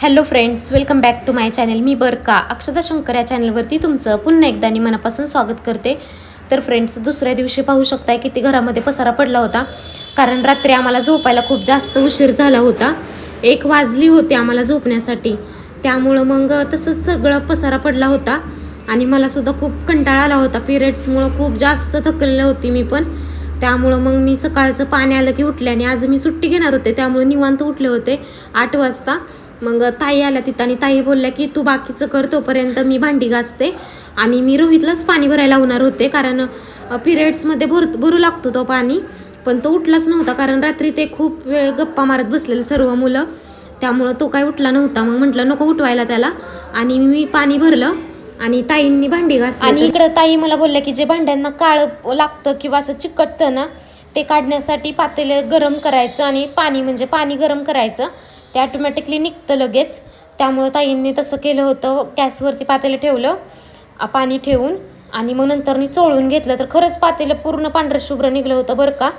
Hello friends welcome back to my channel मी बरका. अक्षता शंकर या चॅनलवरती तुमचं पुन्हा एकदा आणि मनापासून स्वागत करते. तर फ्रेंड्स दुसऱ्या दिवशी पाहू शकताय किती घरामध्ये पसारा पडला होता. कारण रात्री आम्हाला झोपायला खूप जास्त उशीर झाला होता. एक वाजली होती आम्हाला झोपण्यासाठी. त्यामुळं मग तसंच सगळं पसारा पडला होता. आणि मलासुद्धा खूप कंटाळा आला होता. पिरियड्समुळं खूप जास्त थकलेलं होती मी पण. त्यामुळं मग मी सकाळचं पाणी आलं की उठले आणि आज मी सुट्टी घेणार होते. त्यामुळे निवांत उठले होते आठ वाजता. मग ताई आल्या तिथं आणि ताई बोलल्या की तू बाकीचं कर तोपर्यंत मी भांडी घासते आणि मी रोहितलाच पाणी भरायला लावणार होते कारण पिरियड्समध्ये भर भरू लागतो तो पाणी पण तो उठलाच नव्हता कारण रात्री ते खूप वेळ गप्पा मारत बसलेले सर्व मुलं. त्यामुळं तो काय उठला नव्हता. मग म्हटलं नको उठवायला त्याला. आणि मी पाणी भरलं आणि ताईंनी भांडी घासली आणि इकडं ताई मला बोलल्या की जे भांड्यांना काळ लागतं किंवा असं चिकटतं ना ते काढण्यासाठी पातेले गरम करायचं आणि पाणी म्हणजे पाणी गरम करायचं ते ॲटोमॅटिकली निघतं लगेच. त्यामुळं ताईंनी तसं केलं होतं. गॅसवरती पातेलं ठेवलं पाणी ठेवून आणि मग नंतरनी चोळून घेतलं. तर खरंच पातेलं पूर्ण पांढरं शुभ्र निघलं होतं बरं का.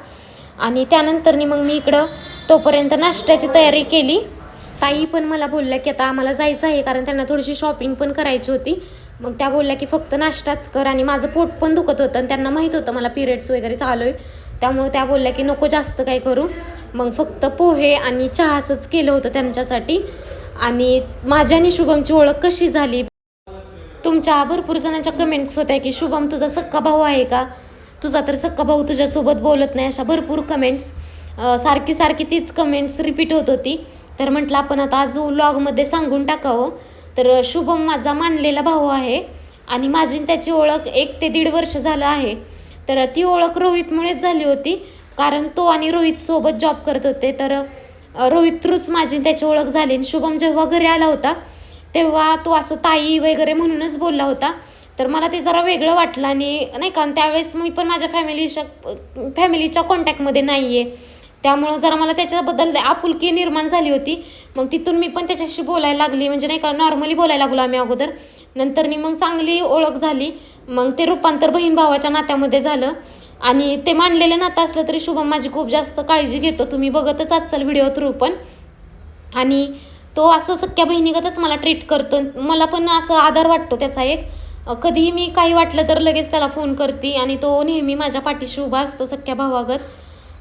आणि त्यानंतरनी मग मी इकडं तोपर्यंत नाश्त्याची तयारी केली. ताई पण मला बोलल्या की आता आम्हाला जायचं आहे कारण त्यांना थोडीशी शॉपिंग पण करायची होती. मग त्या बोलल्या की फक्त नाश्ताच कर. आणि माझं पोट पण दुखत होतं आणि त्यांना माहीत होतं मला पिरियड्स वगैरे चालू आहे. त्यामुळे त्या बोलल्या की नको जास्त काय करू. मग फक्त पोहे आणि चहासच केलं होतं त्यांच्यासाठी. आणि माझ्या आणि शुभमची ओळख कशी झाली? तुमच्या भरपूर जणांच्या कमेंट्स होत्या की शुभम तुझा सक्का भाऊ आहे का? तुझा तर सक्का भाऊ तुझ्यासोबत बोलत नाही. अशा भरपूर कमेंट्स सारखी सारखी तीच कमेंट्स रिपीट होत होती. तर म्हटलं आपण आता आज व्लॉगमध्ये सांगून टाकावं. तर शुभम माझा मानलेला भाऊ आहे आणि माझी आणि त्याची ओळख एक ते दीड वर्ष झालं आहे. तर ती ओळख रोहितमुळेच झाली होती. कारण तो आणि रोहित सोबत जॉब करत होते. तर रोहित थ्रूच माझी त्याची ओळख झाली आणि शुभम जेव्हा घरी आला होता तेव्हा तो असं ताई वगैरे म्हणूनच बोलला होता. तर मला ते जरा वेगळं वाटलं आणि नाही का आणि त्यावेळेस मी पण माझ्या फॅमिलीच्या फॅमिलीच्या कॉन्टॅक्टमध्ये नाही आहे त्यामुळं जरा मला त्याच्याबद्दल आपुलकी निर्माण झाली होती. मग तिथून मी पण त्याच्याशी बोलायला लागली. म्हणजे नाही का नॉर्मली बोलायला लागलो आम्ही अगोदर. नंतरनी मग चांगली ओळख झाली. मग ते रूपांतर बहीण भावाच्या नात्यामध्ये झालं. आणि ते मांडलेलं नातं असलं तरी शुभम माझी खूप जास्त काळजी घेतो. तुम्ही बघतच असाल व्हिडिओ थ्रू पण. आणि तो असं सख्या बहिणीगतच मला ट्रीट करतो. मला पण असं आधार वाटतो त्याचा एक. कधीही मी काही वाटलं तर लगेच त्याला फोन करते आणि तो नेहमी माझ्या पाठीशी उभा असतो सख्या भावागत.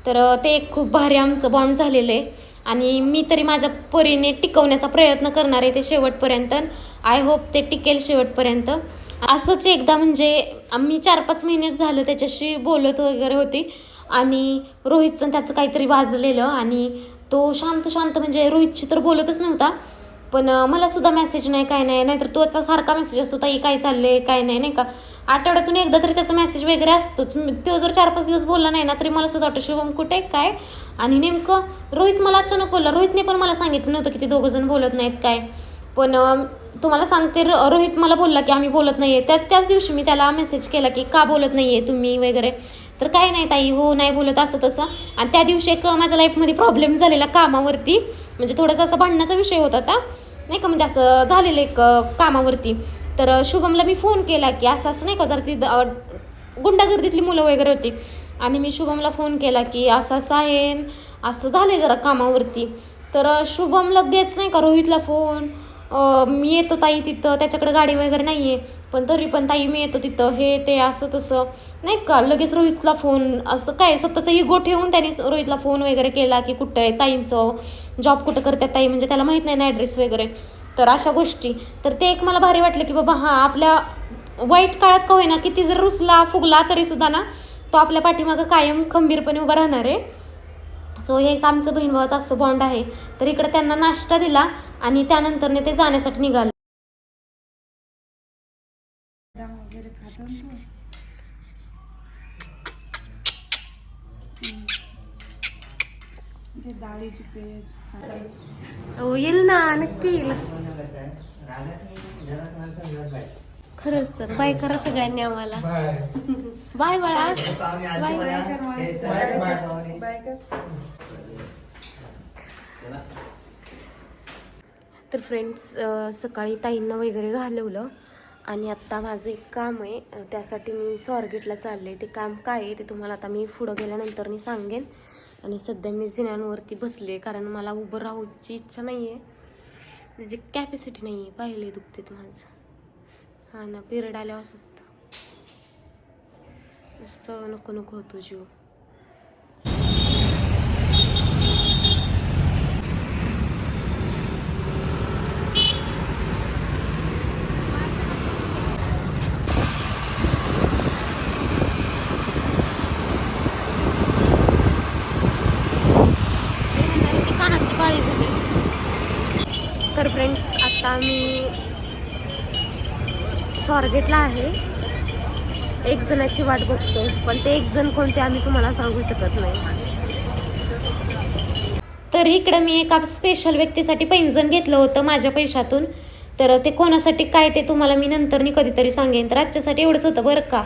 तर ते एक खूप भारी आमचं बॉन्ड झालेलं आहे. आणि मी तरी माझ्या परीने टिकवण्याचा प्रयत्न करणार आहे ते शेवटपर्यंत. आय होप ते टिकेल शेवटपर्यंत. असंच एकदा म्हणजे आम्ही चार पाच महिनेच झालं त्याच्याशी बोलत वगैरे होती. आणि रोहितचं त्याचं काहीतरी वाजलेलं आणि तो शांत शांत म्हणजे रोहितशी तर बोलतच नव्हता. पण मला सुद्धा मेसेज नाही काय नाही नाहीतर तोचा सारखा मेसेज असतो ताई काय चाललंय काय नाही नाही का? आठवड्यातून एकदा तरी त्याचा मेसेज वगैरे असतोच. तो जर चार पाच दिवस बोलला नाही ना तरी मला सुद्धा वाटतं शुभम कुठे आहे, काय? आणि नेमकं रोहित मला अचानक बोलला. रोहितने पण मला सांगितलं नव्हतं की ते दोघं जण बोलत नाहीत काय. पण तुम्हाला सांगते र- रोहित मला बोलला की आम्ही बोलत नाही आहे त्या त्याच दिवशी मी त्याला मेसेज केला की का बोलत नाही आहे तुम्ही वगैरे? तर काय नाही ताई हो नाही बोलत असं तसं. आणि त्या दिवशी एक माझ्या लाईफमध्ये प्रॉब्लेम झालेला कामावरती. म्हणजे थोडासा असा भांडण्याचा विषय होता आता नाही का म्हणजे असं झालेलं एक कामावरती. तर शुभमला मी फोन केला की असं असं नाही का जर ती द- गुंडागर्दीतली मुलं वगैरे होती. आणि मी शुभमला फोन केला की असं असं आहे असं झालं जरा कामावरती. तर शुभम लगेच नाही का रोहितला फोन मी येतो ताई तिथं त्याच्याकडे गाडी वगैरे नाही आहे पण तरी पण ताई मी येतो तिथं हे ते असं तसं. नाही का लगेच रोहितला फोन असं काय स्वतःचा इगो ठेवून त्याने रोहितला फोन वगैरे केला की कुठं आहे ताईंचं जॉब कुठं करतात ताई म्हणजे त्याला माहीत नाही ना ॲड्रेस वगैरे. तर अशा गोष्टी. तर ते एक मला भारी वाटलं की बाबा हां आपल्या वाईट काळात का होईना किती जर रुसला फुगला तरी सुद्धा ना तो आपल्या पाठीमागं कायम खंबीरपणे उभा राहणार आहे. सो हे एक आमचं बहीण भावाचं असं बॉन्ड आहे. तर इकडे त्यांना नाश्ता दिला आणि त्यानंतरने ते जाण्यासाठी निघाले. हो येईल ना नक्की येईल. खरंच तर. बाय करा सगळ्यांनी आम्हाला. बाय. बाळा. बाय. तर फ्रेंड्स सकाळी ताईंना वगैरे घालवलं आणि आत्ता माझं एक काम आहे. त्यासाठी मी स्वारगेटला चालले. ते काम काय आहे ते तुम्हाला आता मी पुढं गेल्यानंतर मी सांगेन. आणि सध्या मी जिन्यांवरती बसले कारण मला उभं राहूची इच्छा नाही आहे म्हणजे कॅपॅसिटी नाही आहे पाहिले दुखतेत माझं. हा ना पिरियड आल्यावर असंच होतं नुसतं नको नको होतो जीव. तर फ्रेंड्स आता मी स्वारगेटला आहे. एक जणाची वाट बघतो पण ते एक जण कोणते आम्ही तुम्हाला सांगू शकत नाही. तर इकडं मी एका स्पेशल व्यक्तीसाठी पैंजण घेतलं होतं माझ्या पैशातून. तर ते कोणासाठी काय ते तुम्हाला मी नंतर कधीतरी सांगेन. तर आजच्यासाठी एवढंच होतं बरं का?